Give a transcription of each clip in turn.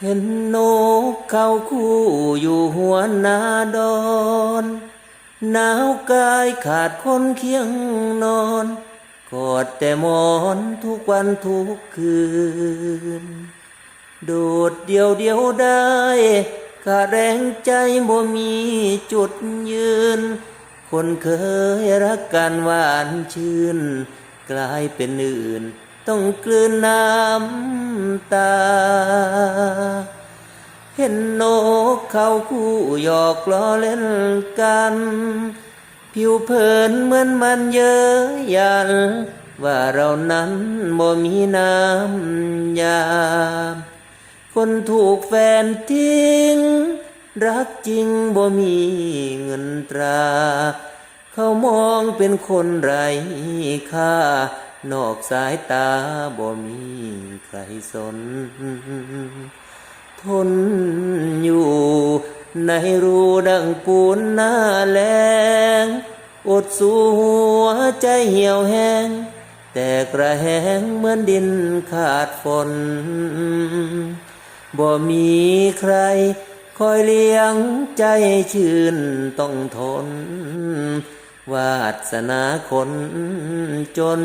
เห็นนกเขาคู่อยู่หัวนาดอนหนาวกายขาดคนเคียงนอนกอดแต่หมอนทุกวันทุกคืน โดดเดียวเดียวได้ขาดแรงใจบ่มีจุดยืน คนเคยรักกันหวานชื่น กลายเป็นอื่น ต้องกลืนน้ำตา เห็นนกเขาคู่หยอกล้อเล่นกัน ผิวเผินเหมือนมันเย้ยยัน ว่าเรานั้นบ่มีน้ำยา คนถูกแฟนทิ้ง รักจริงบ่มีเงินตรา เขามองเป็นคนไร้ค่า นอกสายตาบ่มีใครสน ทนอยู่ในรูดังปูนหน้าแรงอดสู้หัวใจเหี่ยวแห้ง แต่กระแหงเหมือนดินขาดฝน บ่มีใครคอยเลี้ยงใจชื่นต้องทน วาสนาคนจน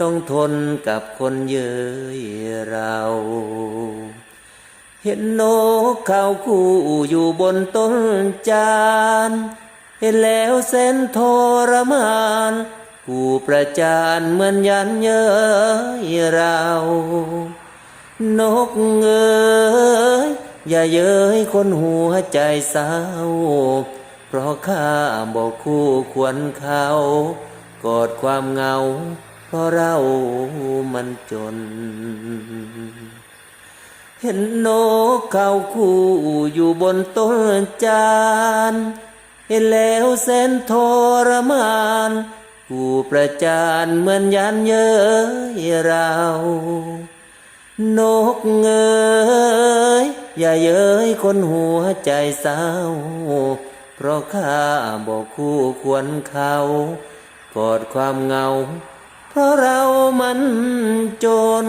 ต้องทนกับคนเย้ยเรา เห็นนกเขาคู่อยู่บนต้นจาน เห็นแล้วเส้นทรมาน กูประจานเหมือนยันเย้ยเรา นกเอ๋ยอย่าเย้ยคนหัวใจเศร้า พราะข้าบอกคู่ควรเขากอดความเงา เพราะเรามันจน เห็นนกเขาคู่อยู่บนต้นจาน เห็นแล้วแสนทรมานกูประจานเหมือนยันเย้ยเรา นกเอ๋ยอย่าเย้ยคนหัวใจเศร้า เพราะข้าบอกคู่ควรเขากอดความเงา เพราะเรามันจน